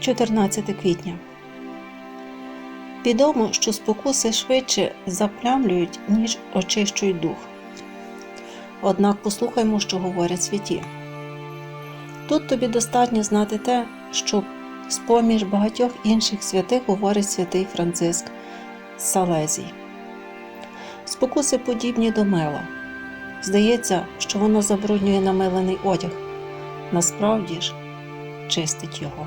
14 квітня. Відомо, що спокуси швидше заплямлюють, ніж очищують дух. Однак послухаймо, що говорять святі. Тут тобі достатньо знати те, що з-поміж багатьох інших святих говорить святий Франциск Салезій. Спокуси подібні до мила. Здається, що воно забруднює намилений одяг. Насправді ж чистить його.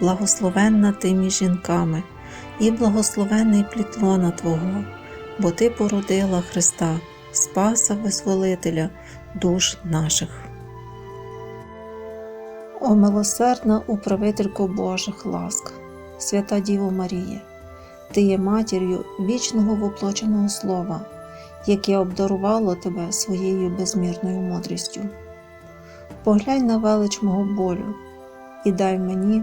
благословенна ти між жінками, і благословенний плід лона Твого, бо Ти породила Христа, Спаса Визволителя душ наших. О милосердна управителько Божих ласк, свята Діво Марія, Ти є матір'ю вічного воплоченого Слова, яке обдарувало тебе своєю безмірною мудрістю. Поглянь на велич мого болю і дай мені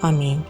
Амінь.